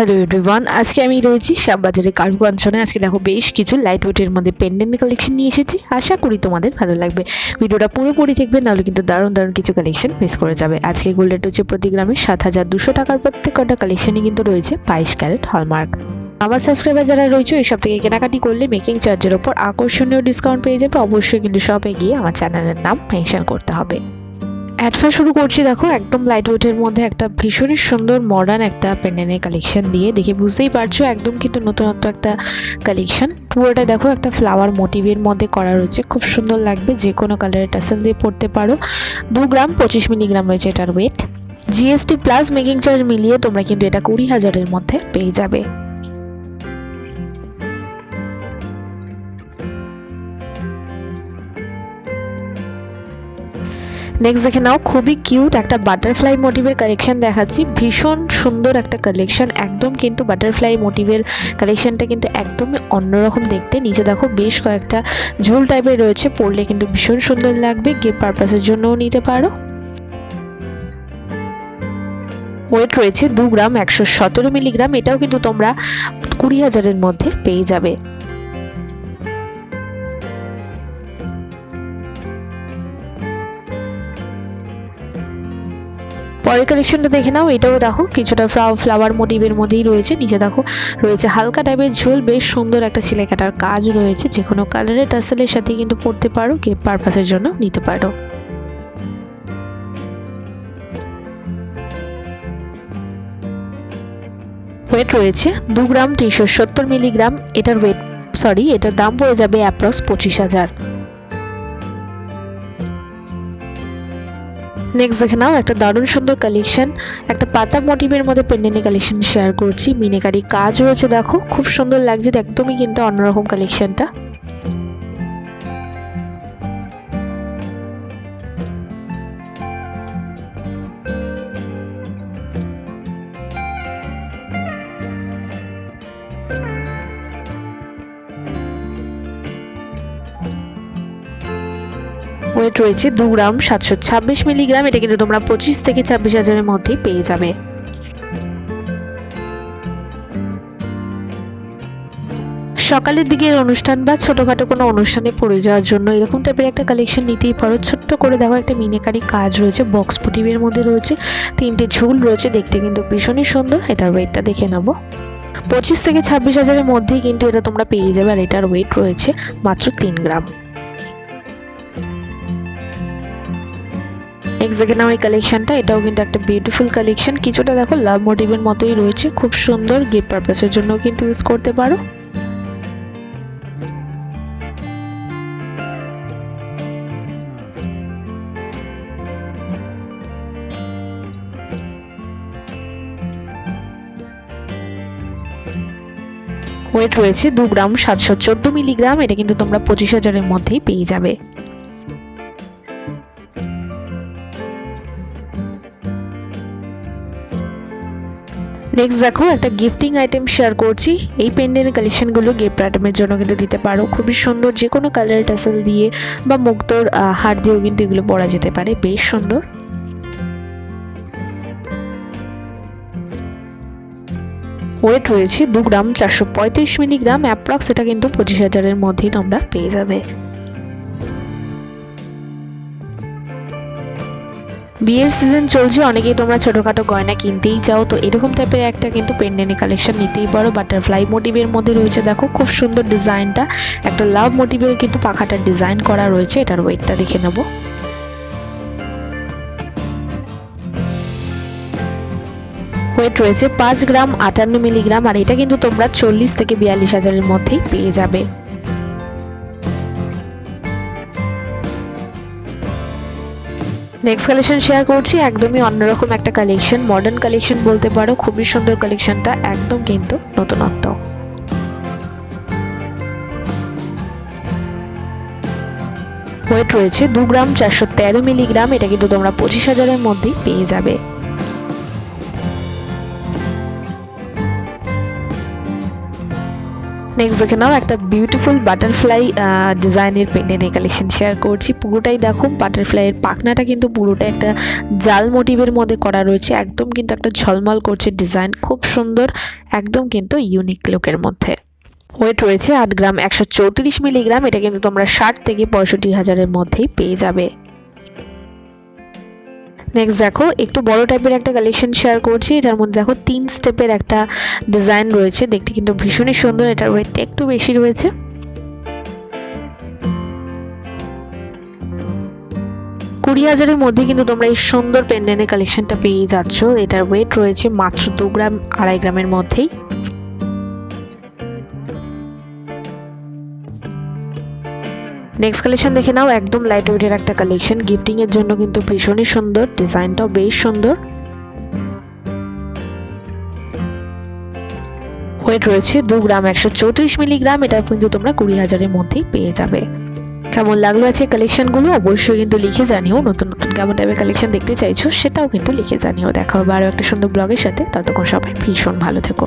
Hello everyone আজকে আমি রয়েছি শ্যামবাজারে কারুকাঞ্চনে। আজকে দেখো বেশ কিছু লাইট ওয়েটের মধ্যে পেন্ডেন্ট কালেকশন নিয়ে এসেছি। আশা করি তোমাদের ভালো লাগবে। ভিডিওটা পুরোপুরি দেখবে, নাহলে কিন্তু দারুণ দারুণ কিছু কালেকশন মিস করে যাবে। আজকে গোল্ডেট হচ্ছে প্রতি গ্রামে সাত হাজার দুশো টাকার প্রত্যেক কটা কালেকশনই কিন্তু রয়েছে বাইশ ক্যারেট হলমার্ক আমার সাবস্ক্রাইবার যারা রয়েছে এই সব থেকে কেনাকাটি করলে মেকিং চার্জের ওপর আকর্ষণীয় ডিসকাউন্ট পেয়ে যাবে। অবশ্যই কিন্তু শপে গিয়ে আমার চ্যানেলের নাম মেনশন করতে হবে। অ্যাডফা শুরু করছি, দেখো, একদম লাইট ওয়েটের মধ্যে একটা ভীষণই সুন্দর মডার্ন একটা পেন্ডেনের কালেকশন দিয়ে। দেখে বুঝতেই পারছ, একদম কিন্তু নতুনত্ব একটা কালেকশন পুরোটা দেখো, একটা ফ্লাওয়ার মোটিভের মধ্যে করা রয়েছে। খুব সুন্দর লাগবে, যে কোনো কালারের টাসেল দিয়ে পড়তে পারো। দু গ্রাম, পঁচিশ মিলিগ্রাম রয়েছে এটার weight GST plus making charge মিলিয়ে তোমরা কিন্তু এটা কুড়ি হাজারের মধ্যে পেয়ে যাবে। নেক্সট দেখে নাও, খুবই কিউট একটা বাটারফ্লাই মোটিভের কালেকশন দেখাচ্ছি। ভীষণ সুন্দর একটা কালেকশন একদম কিন্তু বাটারফ্লাই মোটিভের কালেকশনটা কিন্তু একদমই অন্যরকম দেখতে। নিচে দেখো বেশ কয়েকটা ঝুল টাইপের রয়েছে পরলে কিন্তু ভীষণ সুন্দর লাগবে গিফট পারপাসের জন্যও নিতে পারো। ওয়েট রয়েছে দু গ্রাম একশো সতেরো মিলিগ্রাম এটাও কিন্তু তোমরা কুড়ি হাজারের মধ্যে পেয়ে যাবে। পরের কালেকশনটা দেখে নাও, এটাও দেখো, কিছুটা ফ্লা ফ্লাওয়ার মোটিভের মধ্যেই রয়েছে, নিচে দেখো, রয়েছে হালকা টাইপের ঝোল, বেশ সুন্দর একটা ছেলে কাটার কাজ রয়েছে, যে কোনো কালারের টাসেলের সাথে কিন্তু পড়তে পারো কে পারপাসের জন্য নিতে পারো। ওয়েট রয়েছে দু গ্রাম তিনশো সত্তর মিলিগ্রাম এটার ওয়েট সরি এটার দাম পড়ে যাবে অ্যাপ্রক্স পঁচিশ হাজার। নেক্সট দেখে নাও, একটা দারুণ সুন্দর কালেকশন একটা পাতা মোটিভের মধ্যে পেন্ডেন্টের কালেকশন শেয়ার করছি। মিনেকারি কাজ রয়েছে, দেখো, খুব সুন্দর লাগছে, একদমই কিন্তু অন্যরকম কালেকশনটা ওয়েট রয়েছে দু গ্রাম সাতশো ছাব্বিশ মিলিগ্রাম। এটা কিন্তু তোমরা পঁচিশ থেকে ছাব্বিশ হাজারের মধ্যেই পেয়ে যাবে। সকালের দিকের অনুষ্ঠান বা ছোটোখাটো কোনো অনুষ্ঠানে পড়ে যাওয়ার জন্য এরকম টাইপের একটা কালেকশন নিতেই পারো। ছোট্ট করে দেওয়া একটা মিনেকারি কাজ রয়েছে বক্স পুটিভের মধ্যে রয়েছে, তিনটে ঝুল রয়েছে, দেখতে কিন্তু ভীষণই সুন্দর। এটার ওয়েটটা দেখে নেব পঁচিশ থেকে ছাব্বিশ হাজারের মধ্যেই কিন্তু এটা তোমরা পেয়ে যাবে আর এটার ওয়েট রয়েছে মাত্র তিন গ্রাম। নাও কালেকশনটা এটাও কিন্তু একটা বিউটিফুল কালেকশন কিছুটা দেখো লাভ মোটিভের মতোই রয়েছে, খুব সুন্দর গিফট পারপাসের জন্য কিন্তু ইউজ করতে পারো। ওয়েট রয়েছে দু গ্রাম সাতশো চোদ্দ মিলিগ্রাম, এটা কিন্তু তোমরা পঁচিশ হাজারের মধ্যেই পেয়ে যাবে। নেক্সট দেখো, একটা গিফটিং আইটেম শেয়ার করছি। এই পেন্ডেন্ট কালেকশনগুলো গিফট আইটেমের জন্য কিন্তু দিতে পারো। খুবই সুন্দর যে কোনো কালারের টাসেল দিয়ে বা মুক্তোর হার দিয়েও কিন্তু এগুলো পরা যেতে পারে। বেশ সুন্দর। ওয়েট রয়েছে দু গ্রাম চারশো পঁয়ত্রিশ মিলিগ্রাম। অ্যাপ্রক্স এটা কিন্তু পঁচিশ হাজারের মধ্যেই তোমরা পেয়ে যাবে। বিয়ের সিজন চলছে, অনেকেই তোমরা ছোটোখাটো গয়না কিনতেই চাও, তো এরকম টাইপের একটা কিন্তু পেন্ডেন্ট কালেকশন নিতেই পারো। বাটারফ্লাই মোটিভের মধ্যে রয়েছে, দেখো, খুব সুন্দর ডিজাইনটা একটা লাভ মোটিভের কিন্তু পাখাটার ডিজাইন করা রয়েছে, এটার ওয়েটটা দেখে নেব। ওয়েট রয়েছে পাঁচ গ্রাম আটান্ন মিলিগ্রাম, আর এটা কিন্তু তোমরা চল্লিশ থেকে বিয়াল্লিশ হাজারের মধ্যেই পেয়ে যাবে। নেক্সট কালেকশন শেয়ার করছি, একদমই অন্যরকম একটা কালেকশন মডার্ন কালেকশন বলতে পারো, খুবই সুন্দর কালেকশনটা একদম কিন্তু নতুনত্ব। ওয়েট রয়েছে দু গ্রাম চারশো তেরো মিলিগ্রাম, এটা কিন্তু তোমরা পঁচিশ হাজারের মধ্যেই পেয়ে যাবে। নেক্সট দেখে নাও, একটা বিউটিফুল বাটারফ্লাই ডিজাইনের পেন্ডেন্টের কালেকশন শেয়ার করছি। পুরোটাই দেখো বাটারফ্লাইয়ের পাখনাটা কিন্তু পুরোটা একটা জাল মোটিভের মধ্যে করা রয়েছে। একদম কিন্তু একটা ঝলমল করছে ডিজাইন খুব সুন্দর, একদম কিন্তু ইউনিক লুকের মধ্যে। ওয়েট রয়েছে আট গ্রাম, একশো চৌত্রিশ মিলিগ্রাম এটা কিন্তু তোমরা ষাট থেকে পঁয়ষট্টি হাজারের মধ্যেই পেয়ে যাবে। নেক্সট দেখো, একটু বড় টাইপের একটা কালেকশন শেয়ার করছি। এটার মধ্যে দেখো, তিন স্টেপের একটা ডিজাইন রয়েছে। দেখতে কিন্তু ভীষণই সুন্দর, এটার ওয়েটটা একটু বেশি রয়েছে। কুড়ি হাজারের মধ্যে কিন্তু তোমরা এই সুন্দর পেন্ডেন্টের কালেকশনটা পেয়ে যাচ্ছ। এটার ওয়েট রয়েছে মাত্র দু গ্রাম আড়াই গ্রামের মধ্যেই। নেক্সট কালেকশন দেখে নাও, একদম লাইট ওয়েটের একটা কালেকশন গিফটিং এর জন্য কিন্তু ভীষণই সুন্দর ডিজাইনটাও বেশ সুন্দর। ওয়েট রয়েছে দু গ্রাম একশো চৌত্রিশ মিলিগ্রাম এটা কিন্তু তোমরা কুড়ি হাজারের মধ্যেই পেয়ে যাবে। কেমন লাগল আছে কালেকশনগুলো অবশ্যই কিন্তু লিখে জানিও। নতুন নতুন কেমন টাইপের কালেকশন দেখতে চাইছো, সেটাও কিন্তু লিখে জানিও। দেখা হবে আরও একটা সুন্দর ব্লগের সাথে। ততক্ষণ সবাই ভীষণ ভালো থেকো।